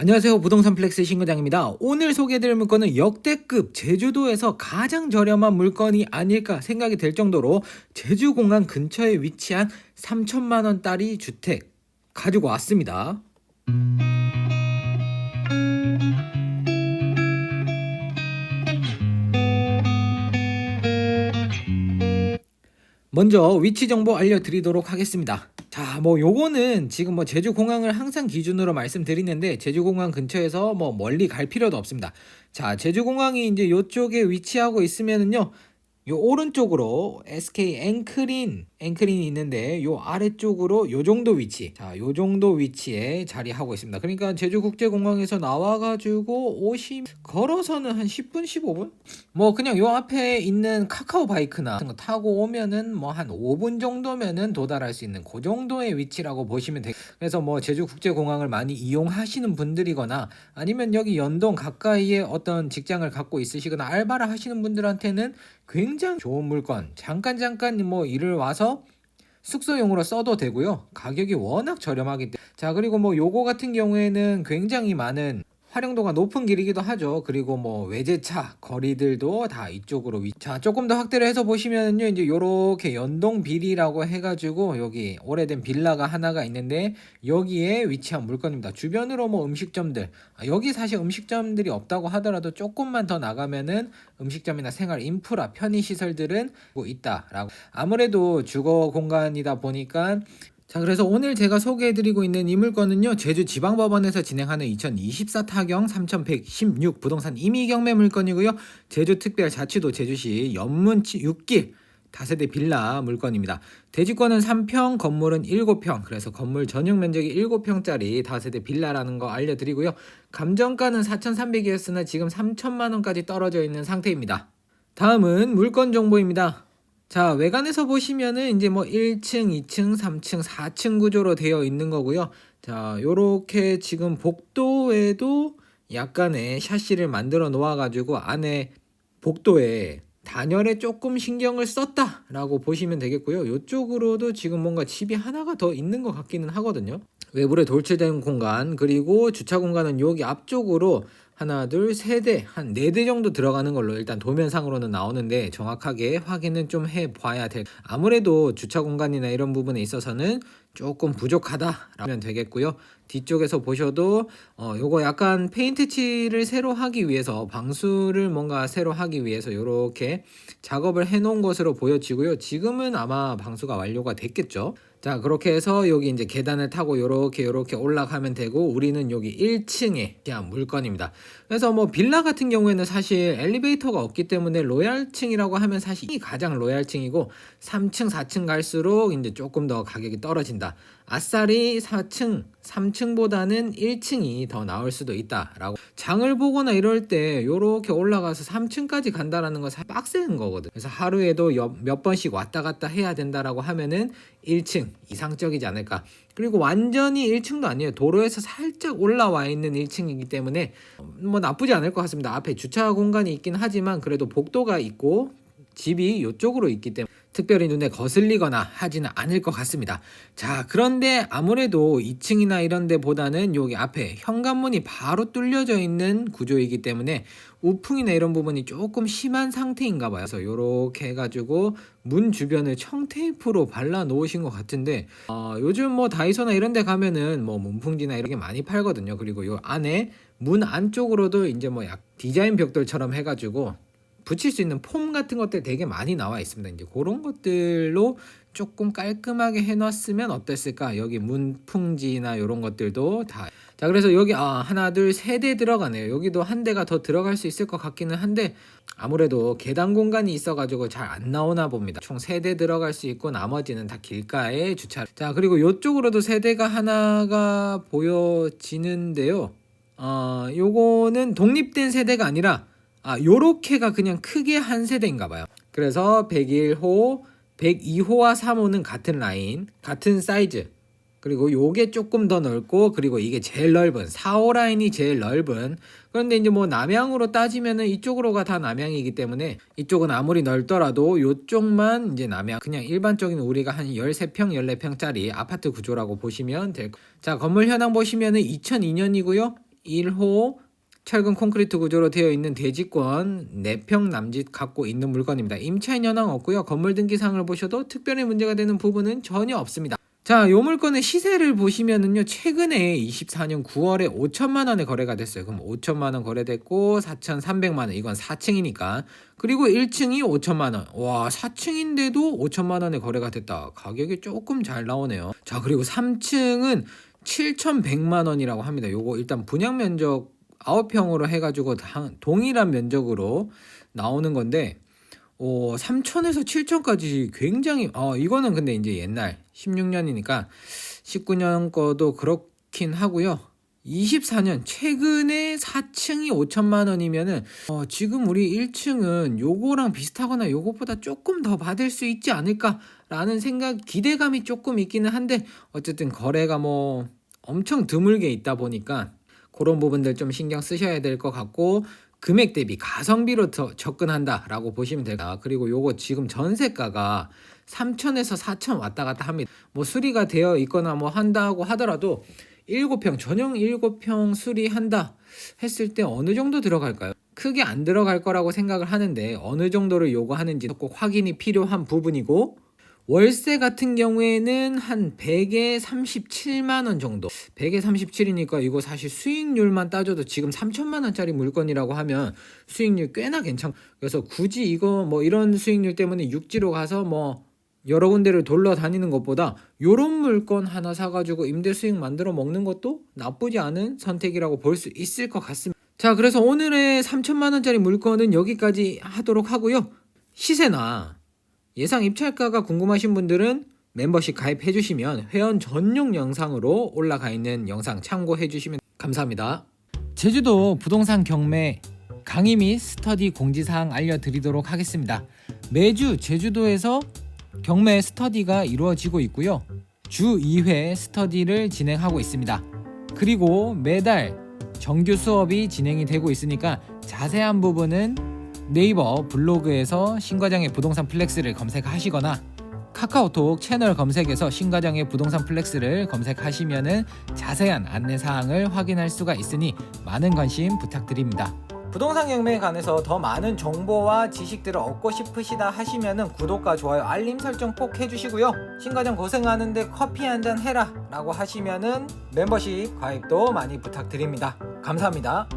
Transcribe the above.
안녕하세요. 부동산 플렉스 신과장입니다. 오늘 소개해드릴 물건은 역대급 제주도에서 가장 저렴한 물건이 아닐까 생각이 될 정도로 제주공항 근처에 위치한 3천만 원짜리 주택 가지고 왔습니다. 먼저 위치 정보 알려드리도록 하겠습니다. 자, 뭐 요거는 지금 뭐 제주 공항을 항상 기준으로 말씀드리는데 제주 공항 근처에서 뭐 멀리 갈 필요도 없습니다. 자, 제주 공항이 이제 요쪽에 위치하고 있으면은요. 요 오른쪽으로 SK 앵크린 앵크린이 있는데 요 아래쪽으로 요 정도 위치. 자 요 정도 위치에 자리하고 있습니다. 그러니까 제주국제공항에서 나와가지고 오시 걸어서는 한 10분 15분? 뭐 그냥 요 앞에 있는 카카오 바이크나 같은 거 타고 오면은 뭐 한 5분 정도면은 도달할 수 있는 그 정도의 위치라고 보시면 돼요 그래서 뭐 제주국제공항을 많이 이용하시는 분들이거나 아니면 여기 연동 가까이에 어떤 직장을 갖고 있으시거나 알바를 하시는 분들한테는 굉장히 좋은 물건. 잠깐 잠깐 뭐 일을 와서 숙소용으로 써도 되고요. 가격이 워낙 저렴하기 때문에. 자 그리고 뭐 요거 같은 경우에는 굉장히 많은 활용도가 높은 길이기도 하죠. 그리고 뭐 외제차 거리들도 다 이쪽으로 위. 자 조금 더 확대를 해서 보시면은요 이제 요렇게 연동 비리라고 해가지고 여기 오래된 빌라가 하나가 있는데 여기에 위치한 물건입니다. 주변으로 뭐 음식점들 아, 여기 사실 음식점들이 없다고 하더라도 조금만 더 나가면은 음식점이나 생활 인프라 편의 시설들은 뭐 있다라고. 아무래도 주거 공간이다 보니까 자, 그래서 오늘 제가 소개해드리고 있는 이 물건은요, 제주지방법원에서 진행하는 2024 타경 3116 부동산 임의경매 물건이고요, 제주특별자치도 제주시 연문 6길 다세대 빌라 물건입니다. 대지권은 3평, 건물은 7평, 그래서 건물 전용 면적이 7평짜리 다세대 빌라라는 거 알려드리고요, 감정가는 4,300이었으나 지금 3천만 원까지 떨어져 있는 상태입니다. 다음은 물건 정보입니다. 자, 외관에서 보시면은 이제 뭐 1층, 2층, 3층, 4층 구조로 되어 있는 거고요. 자, 요렇게 지금 복도에도 약간의 샤시를 만들어 놓아 가지고 안에 복도에 단열에 조금 신경을 썼다라고 보시면 되겠고요. 요쪽으로도 지금 뭔가 집이 하나가 더 있는 것 같기는 하거든요. 외부에 돌출된 공간 그리고 주차 공간은 여기 앞쪽으로 하나 둘 세 대 한 네 대 정도 들어가는 걸로 일단 도면상으로는 나오는데 정확하게 확인은 좀 해봐야 될 아무래도 주차 공간이나 이런 부분에 있어서는 조금 부족하다라면 되겠고요. 뒤쪽에서 보셔도 어 요거 약간 페인트 칠을 새로 하기 위해서 방수를 뭔가 새로 하기 위해서 요렇게 작업을 해 놓은 것으로 보여지고요. 지금은 아마 방수가 완료가 됐겠죠. 자 그렇게 해서 여기 이제 계단을 타고 요렇게 요렇게 올라가면 되고 우리는 여기 1층에 그냥 물건입니다. 그래서 뭐 빌라 같은 경우에는 사실 엘리베이터가 없기 때문에 로얄층이라고 하면 사실 이 가장 로얄층이고 3층 4층 갈수록 이제 조금 더 가격이 떨어진다 아싸리 4층, 3층보다는 1층이 더 나올 수도 있다라고. 장을 보거나 이럴 때 요렇게 올라가서 3층까지 간다라는 건 빡센 거거든. 그래서 하루에도 몇 번씩 왔다 갔다 해야 된다라고 하면은 1층 이상적이지 않을까. 그리고 완전히 1층도 아니에요. 도로에서 살짝 올라와 있는 1층이기 때문에 뭐 나쁘지 않을 것 같습니다. 앞에 주차 공간이 있긴 하지만 그래도 복도가 있고 집이 이쪽으로 있기 때문에 특별히 눈에 거슬리거나 하지는 않을 것 같습니다. 자, 그런데 아무래도 2층이나 이런 데보다는 여기 앞에 현관문이 바로 뚫려져 있는 구조이기 때문에 우풍이나 이런 부분이 조금 심한 상태인가 봐요. 그래서 이렇게 해가지고 문 주변을 청테이프로 발라 놓으신 것 같은데 어, 요즘 뭐 다이소나 이런 데 가면은 뭐 문풍지나 이런 게 많이 팔거든요. 그리고 요 안에 문 안쪽으로도 이제 뭐 약 디자인 벽돌처럼 해가지고 붙일 수 있는 폼 같은 것들 되게 많이 나와 있습니다. 이제 그런 것들로 조금 깔끔하게 해놨으면 어땠을까? 여기 문풍지나 이런 것들도 다. 자, 그래서 여기 아 하나 둘 세 대 들어가네요. 여기도 한 대가 더 들어갈 수 있을 것 같기는 한데 아무래도 계단 공간이 있어가지고 잘 안 나오나 봅니다. 총 세 대 들어갈 수 있고 나머지는 다 길가에 주차. 자, 그리고 이쪽으로도 세 대가 하나가 보여지는데요. 어, 요거는 독립된 세대가 아니라 아, 요렇게가 그냥 크게 한 세대인가 봐요. 그래서 101호, 102호와 3호는 같은 라인, 같은 사이즈. 그리고 요게 조금 더 넓고 그리고 이게 제일 넓은 4호 라인이 제일 넓은 그런데 이제 뭐 남향으로 따지면은 이쪽으로가 다 남향이기 때문에 이쪽은 아무리 넓더라도 요쪽만 이제 남향 그냥 일반적인 우리가 한 13평 14평짜리 아파트 구조라고 보시면 될 자, 건물 현황 보시면은 2002년이고요. 1호 철근 콘크리트 구조로 되어 있는 대지권 4평 남짓 갖고 있는 물건입니다. 임차인 현황 없고요. 건물 등기상을 보셔도 특별히 문제가 되는 부분은 전혀 없습니다. 자, 요 물건의 시세를 보시면은요. 최근에 24년 9월에 5천만 원에 거래가 됐어요. 그럼 5천만 원 거래됐고 4,300만 원. 이건 4층이니까. 그리고 1층이 5천만 원. 와, 4층인데도 5천만 원에 거래가 됐다. 가격이 조금 잘 나오네요. 자, 그리고 3층은 7,100만 원이라고 합니다. 요거 일단 분양 면적 9평으로 해가지고 다- 동일한 면적으로 나오는 건데, 어, 3천에서 7천까지 굉장히, 어, 이거는 근데 이제 옛날 16년이니까 19년 거도 그렇긴 하고요. 24년 최근에 4층이 5천만 원이면은 어, 지금 우리 1층은 요거랑 비슷하거나 요것보다 조금 더 받을 수 있지 않을까라는 생각 기대감이 조금 있기는 한데 어쨌든 거래가 뭐 엄청 드물게 있다 보니까 그런 부분들 좀 신경 쓰셔야 될 것 같고 금액 대비 가성비로 더 접근한다라고 보시면 될까 그리고 요거 지금 전세가가 3천에서 4천 왔다 갔다 합니다 뭐 수리가 되어 있거나 뭐 한다고 하더라도 7평 전용 7평 수리한다 했을 때 어느 정도 들어갈까요? 크게 안 들어갈 거라고 생각을 하는데 어느 정도를 요구하는지 꼭 확인이 필요한 부분이고 월세 같은 경우에는 한 100에 37만 원 정도. 100에 37이니까 이거 사실 수익률만 따져도 지금 3천만 원짜리 물건이라고 하면 수익률 꽤나 괜찮. 그래서 굳이 이거 뭐 이런 수익률 때문에 육지로 가서 뭐 여러 군데를 돌러 다니는 것보다 요런 물건 하나 사가지고 임대 수익 만들어 먹는 것도 나쁘지 않은 선택이라고 볼 수 있을 것 같습니다. 자, 그래서 오늘의 3천만 원짜리 물건은 여기까지 하도록 하고요. 시세나 예상 입찰가가 궁금하신 분들은 멤버십 가입해 주시면 회원 전용 영상으로 올라가 있는 영상 참고해 주시면 감사합니다. 제주도 부동산 경매 강의 및 스터디 공지사항 알려드리도록 하겠습니다. 매주 제주도에서 경매 스터디가 이루어지고 있고요. 주 2회 스터디를 진행하고 있습니다. 그리고 매달 정규 수업이 진행이 되고 있으니까 자세한 부분은 네이버 블로그에서 신과장의 부동산 플렉스를 검색하시거나 카카오톡 채널 검색에서 신과장의 부동산 플렉스를 검색하시면은 자세한 안내 사항을 확인할 수가 있으니 많은 관심 부탁드립니다. 부동산 경매에 관해서 더 많은 정보와 지식들을 얻고 싶으시다 하시면은 구독과 좋아요, 알림 설정 꼭 해주시고요. 신과장 고생하는데 커피 한 잔 해라 라고 하시면은 멤버십 가입도 많이 부탁드립니다. 감사합니다.